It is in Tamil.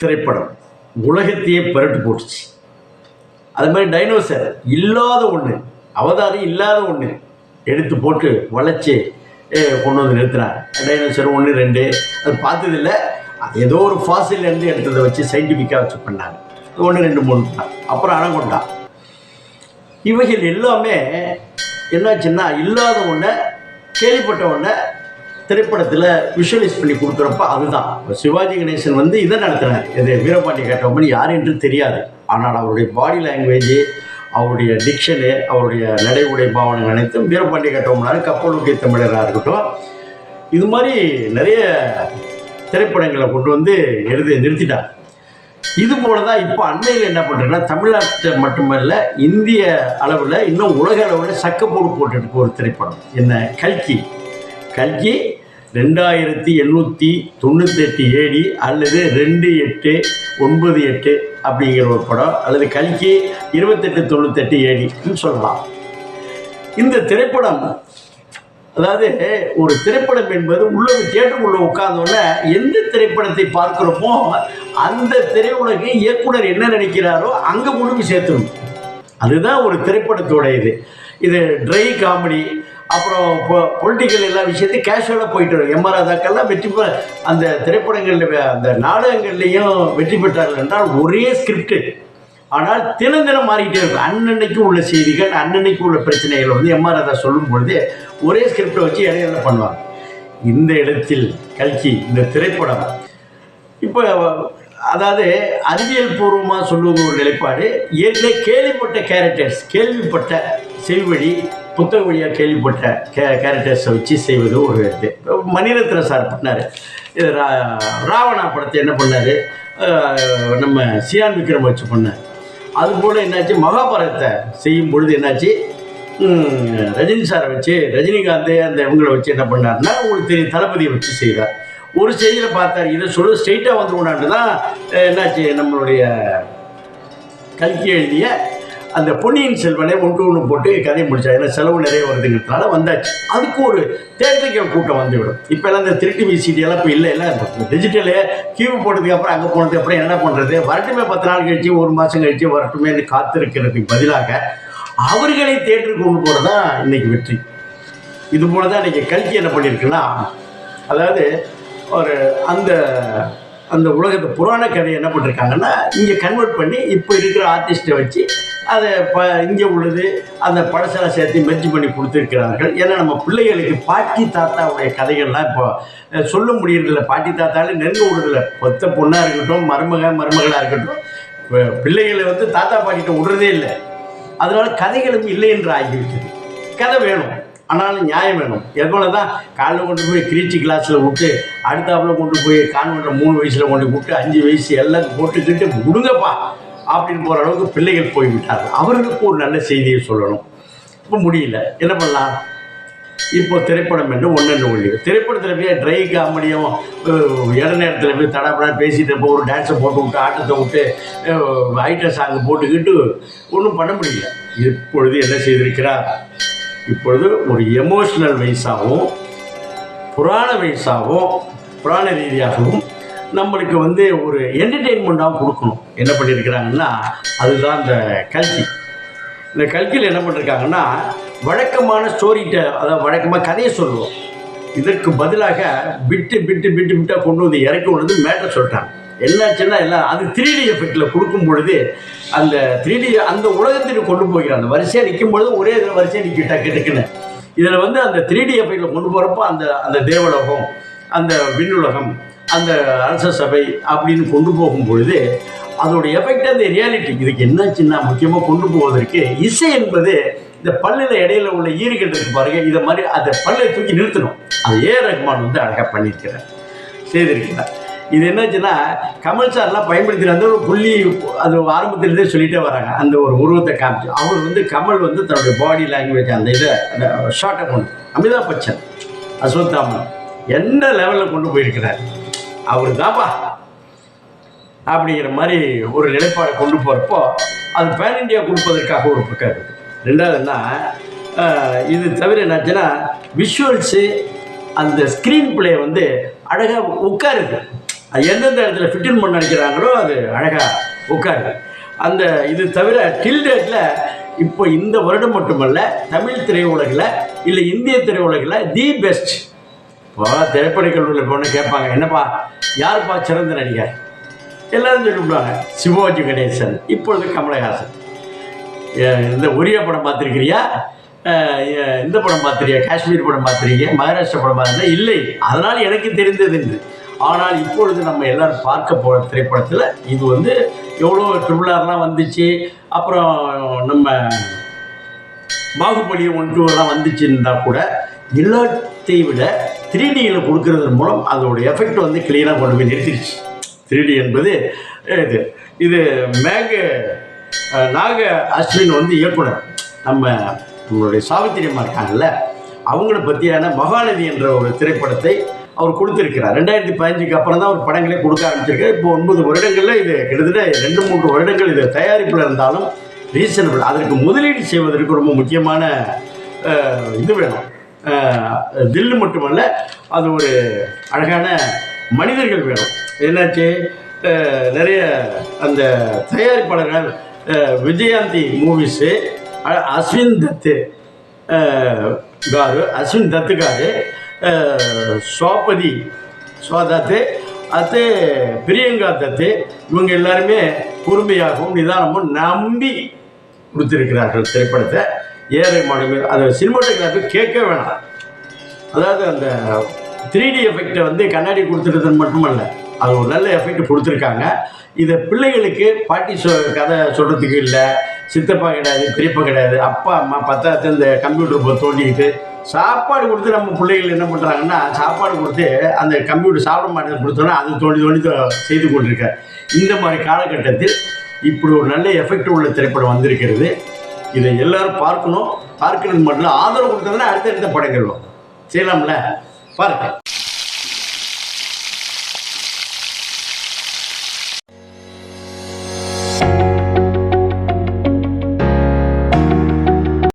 திரைப்படம். உலகத்தையே பரட்டு போட்டுச்சு. அது மாதிரி டைனோசர் இல்லாத ஒன்று அவதாரம் இல்லாத ஒன்று எடுத்து போட்டு வளைச்சி கொண்டு வந்து நிறுத்தினாங்க டைனோசர் ஒன்று ரெண்டு அது பார்த்ததில்ல. அது ஏதோ ஒரு ஃபாசிலேருந்து எடுத்ததை வச்சு சயின்டிஃபிக்காக வச்சு பண்ணாங்க. ஒன்று ரெண்டு மூணு தான். அப்புறம் அணங்கொண்டா இவைகள் எல்லாமே என்னாச்சுன்னா இல்லாத ஒன்றை கேள்விப்பட்ட ஒன்றை திரைப்படத்தில் விஷுவலைஸ் பண்ணி கொடுக்குறப்ப அதுதான். சிவாஜி கணேசன் வந்து இதை நடத்துகிறார் இது வீரபாண்டி கட்டபொம்மன் யார் என்று தெரியாது. ஆனால் அவருடைய பாடி லாங்குவேஜ் அவருடைய டிக்ஷனு அவருடைய நடை உடை பாவனை அனைத்தும் வீரபாண்டி கட்டபொம்மனார் கப்பலுடைய தமிழராக இருக்கட்டும். இது மாதிரி நிறைய திரைப்படங்களை கொண்டு வந்து எழுதி நிறுத்திட்டார் இது போல தான் இப்போ அண்மையில் என்ன பண்ணுறேன்னா தமிழ்நாட்டில் மட்டுமல்ல இந்திய அளவில் இன்னும் உலக அளவில் சக்கப்போடு போட்டுட்டு ஒரு திரைப்படம். என்ன? கல்கி. கல்கி ரெண்டாயிரத்தி எண்ணூற்றி தொண்ணூத்தெட்டு ஏடி அல்லது ரெண்டு எட்டு ஒன்பது எட்டு அப்படிங்கிற ஒரு படம் அல்லது கல்கி இருபத்தெட்டு தொண்ணூத்தெட்டு ஏடின்னு சொல்லலாம். இந்த திரைப்படம் அதாவது ஒரு திரைப்படம் என்பது உள்ள தியேட்டருக்குள்ள உட்கார்ந்தோன்னே எந்த திரைப்படத்தை பார்க்குறப்போ அந்த திரையுலகை இயக்குனர் என்ன நினைக்கிறாரோ அங்கே கொண்டு போய் சேர்த்துடும் அதுதான் ஒரு திரைப்படத்தோட இது இது ட்ரை காமெடி அப்புறம் பொலிட்டிக்கல் எல்லா விஷயத்தையும் கேஷுவலாக போயிட்டு வரும். எம் ராதாக்கெல்லாம் வெற்றி பெற அந்த திரைப்படங்களில் அந்த நாடகங்கள்லேயும் வெற்றி பெற்றார்கள் என்றால் ஒரே ஸ்கிரிப்டு ஆனால் தினம் தினம் மாறிக்கிட்டே இருக்கும். அன்னன்னைக்கு உள்ள செய்திகள் அன்னன்னைக்கு உள்ள பிரச்சனைகள் வந்து எம் ராதா சொல்லும் பொழுது ஒரே ஸ்கிரிப்டை வச்சு இடையில பண்ணுவாங்க. இந்த இடத்தில் கல்கி இந்த திரைப்படம். இப்போ அதாவது அறிவியல் பூர்வமாக சொல்லுவது ஒரு நிலைப்பாடு. ஏற்கனவே கேள்விப்பட்ட கேரக்டர்ஸ் கேள்விப்பட்ட செல்வழி புத்தக வழியாக கேள்விப்பட்ட கே கேரக்டர்ஸை வச்சு செய்வது ஒரு இது. மணிரத்ன சார் பண்ணார். இது ரா ராவணா படத்தை என்ன பண்ணார்? நம்ம சியான் விக்ரம் வச்சு பண்ணார் அதுபோல் என்னாச்சு? மகாபாரதத்தை செய்யும் பொழுது என்னாச்சு? ரஜினி சாரை வச்சு ரஜினிகாந்த் அந்த இவங்களை வச்சு என்ன பண்ணாருன்னா உங்களுக்கு தெரியும் தளபதியை வச்சு செய்தார். ஒரு செய்தியில் பார்த்தார் இதை சொல்ல ஸ்ட்ரெயிட்டாக வந்துருவோம்னாட்டு தான் என்னாச்சு? நம்மளுடைய கல்கி எழுதிய அந்த பொன்னியின் செல்வனை ஒன்று ஒன்று போட்டு கதை முடிச்சா ஏன்னா செலவு நிறைய வருதுங்கிறதுனால வந்தாச்சு. அதுக்கு ஒரு தேட்டரிக்கல் கூட்டம் வந்துவிடும். இப்போல்லாம் இந்த திருட்டு விசிடியெல்லாம் இப்போ இல்லை. எல்லாம் டிஜிட்டலு கியூ போட்டதுக்கு அப்புறம் அங்கே போனதுக்கு அப்புறம் என்ன பண்ணுறது வரட்டுமே பத்து நாள் கழிச்சு ஒரு மாதம் கழிச்சு வரட்டுமே காத்திருக்கிறதுக்கு பதிலாக அவர்களை தேட்டருக்கு கொண்டு போகிறது தான் இன்னைக்கு வெற்றி. இது போல தான் இன்றைக்கி கல்கி என்ன பண்ணியிருக்குன்னா அதாவது ஒரு அந்த அந்த உலகத்து புராண கதையை என்ன பண்ணிருக்காங்கன்னா இங்கே கன்வெர்ட் பண்ணி இப்போ இருக்கிற ஆர்டிஸ்ட்டை வச்சு அதை ப இங்கே உள்ளது அந்த பழசெல்லாம் சேர்த்து மெர்ஜி பண்ணி கொடுத்துருக்கிறார்கள். ஏன்னா நம்ம பிள்ளைகளுக்கு பாட்டி தாத்தாவுடைய கதைகள்லாம் இப்போ சொல்ல முடியறதில்ல. பாட்டி தாத்தாலே நெருங்க விடுறதில்ல கொத்த பொண்ணாக இருக்கட்டும் மருமக மருமகளாக இருக்கட்டும் இப்போ பிள்ளைகளை வந்து தாத்தா பாட்டிகிட்ட விடுறதே இல்லை. அதனால் கதைகளும் இல்லை என்று ஆகிவிட்டது. கதை வேணும். ஆனாலும் நியாயம் வேணும். எவ்வளோ தான் காலைல கொண்டு போய் கிரீச்சி கிளாஸில் விட்டு அடுத்தாப்புல கொண்டு போய் கான்வெண்ட்டில் மூணு வயசில் கொண்டு விட்டு அஞ்சு வயசு எல்லாம் போட்டுக்கிட்டு விடுங்கப்பா அப்படின்னு போகிற அளவுக்கு பிள்ளைகள் போய்விட்டார்கள். அவர்களுக்கு ஒரு நல்ல செய்தியை சொல்லணும். இப்போ முடியல. என்ன பண்ணலாம்? இப்போ திரைப்படம் என்று ஒன்று ஒழி திரைப்படத்தில் போய் ட்ரை காமெடியும் இட நேரத்தில் போய் தடாப்படா பேசிட்டு இருப்போம். ஒரு டான்ஸை போட்டு விட்டு ஆட்டத்தை விட்டு ஐட்ட சாங்கு போட்டுக்கிட்டு ஒன்றும் பண்ண முடியல. இப்பொழுது என்ன செய்திருக்கிறார்? இப்பொழுது ஒரு எமோஷ்னல் வைஸாகவும் புராண வைஸாகவும் புராண ரீதியாகவும் நம்மளுக்கு வந்து ஒரு என்டர்டெயின்மெண்ட்டாக கொடுக்கணும். என்ன பண்ணியிருக்கிறாங்கன்னா அதுதான் இந்த கல்கி. இந்த கல்கியில் என்ன பண்ணியிருக்காங்கன்னா வழக்கமான ஸ்டோரிகிட்ட அதாவது வழக்கமாக கதையை சொல்லுவோம். இதற்கு பதிலாக பிட்டு பிட்டு பிட்டு பிட்டாக கொண்டு வந்து இறக்கி கொண்டு வந்து மேட்டர் சொல்லிட்டாங்க. என்னாச்சுன்னா எல்லாம் அது த்ரீ டி எஃபெக்டில் கொடுக்கும் பொழுது அந்த த்ரீ டி அந்த உலகத்திற்கு கொண்டு போகிறாங்க அந்த வரிசையாக நிற்கும் பொழுது ஒரே இதில் வரிசையாக நிற்க டக்கு டக்குன்னு இதில் வந்து அந்த த்ரீ டி எஃபெக்டில் கொண்டு போகிறப்போ அந்த அந்த தேவலோகம் அந்த விண்ணுலகம் அந்த அரச சபை அப்படின்னு கொண்டு போகும் பொழுது அதோட எஃபெக்ட் அந்த ரியாலிட்டி இதுக்கு என்னாச்சுன்னா முக்கியமாக கொண்டு போவதற்கு இசை என்பது இந்த பல்லில் இடையில உள்ள ஈறுகள் இருக்கு பாருங்க இதை மாதிரி அந்த பல்லை தூக்கி நிறுத்தணும். அது ஏ ரஹ்மான் வந்து அழகாக பண்ணியிருக்கிறார். செய்திருக்கிறார் இது என்னாச்சுன்னா கமல் சார்லாம் பயன்படுத்தின அந்த ஒரு புள்ளி அது ஆரம்பத்திலேருந்தே சொல்லிட்டே வராங்க. அந்த ஒரு உருவத்தை காமிச்சு. அவர் வந்து கமல் வந்து தன்னுடைய பாடி லாங்குவேஜ் அந்த இதை அந்த ஷார்ட்டை கொண்டு அமிதாப் பச்சன் அஸ்வத்தாமன் எந்த லெவலில் கொண்டு போயிருக்கிறார்? அவரு தாப்பா அப்படிங்கிற மாதிரி ஒரு நிலைப்பாடு கொண்டு போகிறப்போ அது பேன் இண்டியா கொடுப்பதற்காக ஒரு பக்கம் இருக்குது ரெண்டாவதுன்னா இது தவிர என்னாச்சுன்னா விஷுவல்ஸு அந்த ஸ்க்ரீன் பிளே வந்து அழகாக உட்காருது. அது எந்தெந்த இடத்துல ஃபிட்டின் பண்ண நினைக்கிறாங்களோ அது அழகாக உட்காருது. அந்த இது தவிர டில் டேட்டில் இப்போ இந்த வருடம் மட்டுமல்ல தமிழ் திரையுலகில் இல்லை இந்திய திரையுலகில் தி பெஸ்ட் இப்போ திரைப்பட கல்லூரியில் போன கேட்பாங்க. என்னப்பா யாருப்பா சிறந்த நடிகர்? எல்லாரும் சொல்லிவிடுவாங்க சிவாஜி கணேசன் இப்பொழுது கமலஹாசன். இந்த ஒரியா படம் பார்த்துருக்கிறியா? இந்த படம் பார்த்துறியா காஷ்மீர் படம் பார்த்துருக்கியா? மகாராஷ்டிரா படம் பார்த்துருந்தா இல்லை. அதனால் எனக்கு தெரிந்தது என்று. ஆனால் இப்பொழுது நம்ம எல்லோரும் பார்க்க போகிற திரைப்படத்தில் இது வந்து எவ்வளோ ட்ரிபிளார்லாம் வந்துச்சு. அப்புறம் நம்ம பாகுபலி ஒன் டூ எல்லாம் வந்துச்சுன்னா கூட எல்லாத்தையும் விட த்ரீ டியில் கொடுக்கறதன் மூலம் அதோட எஃபெக்ட் வந்து கிளீனாக கொண்டு போய் நிறுத்திடுச்சு. த்ரீ டி என்பது இது இது மேக நாக அஸ்வின் வந்து இயக்குனர். நம்ம நம்மளுடைய சாவித்திரி அம்மா இருக்காங்கல்ல அவங்கள பற்றியான மகாநதி என்ற ஒரு திரைப்படத்தை அவர் கொடுத்துருக்கிறார். ரெண்டாயிரத்தி பதினஞ்சுக்கு அப்புறம் தான் அவர் படங்களே கொடுக்க ஆரம்பிச்சிருக்காரு. இப்போ ஒன்பது வருடங்களில் இது கிட்டத்தட்ட ரெண்டு மூன்று வருடங்கள் இது தயாரிப்பில் இருந்தாலும் ரீசனபிள் அதற்கு முதலீடு செய்வதற்கு ரொம்ப முக்கியமான இது வேணும். தில்லு மட்டுமல்ல அது ஒரு அழகான மனிதர்கள் வேணும். என்னாச்சு? நிறைய அந்த தயாரிப்பாளர்கள் விஜயாந்தி மூவிஸு அஸ்வின் தத்து காரு அஸ்வின் தத்து காரு சோபதி சோதத்து அது பிரியங்கா தத்து இவங்க எல்லாருமே பொறுமையாகவும் நிதானமும் நம்பி கொடுத்துருக்கிறார்கள் திரைப்படத்தை. ஏழை மாடல் அந்த சினிமாட்டோகிராஃபி கேட்க வேணாம். அதாவது அந்த த்ரீ டி எஃபெக்டை வந்து கண்ணாடி கொடுத்துருது மட்டுமல்ல அது ஒரு நல்ல எஃபெக்ட் கொடுத்துருக்காங்க. இதை பிள்ளைகளுக்கு பாட்டி சொ கதை சொல்கிறதுக்கு இல்லை சித்தப்பா கிடையாது பெரியப்பா கிடையாது அப்பா அம்மா பத்தாத்து இந்த கம்ப்யூட்டர் போய் தோண்டிக்கிட்டு சாப்பாடு கொடுத்து நம்ம பிள்ளைகள் என்ன பண்ணுறாங்கன்னா சாப்பாடு கொடுத்து அந்த கம்ப்யூட்டர் சாப்பிட மாட்டேன் கொடுத்தோன்னா அது தோண்டி தோண்டி செய்து கொண்டிருக்க. இந்த மாதிரி காலகட்டத்தில் இப்படி ஒரு நல்ல எஃபெக்ட் உள்ள திரைப்படம் வந்திருக்கிறது. இதை எல்லாரும் பார்க்கணும் பார்க்கணும் மட்டும் இல்ல, ஆதரவு கொடுத்ததுன்னா அடுத்தடுத்த படங்கள் செய்யலாம்ல? பார்க்க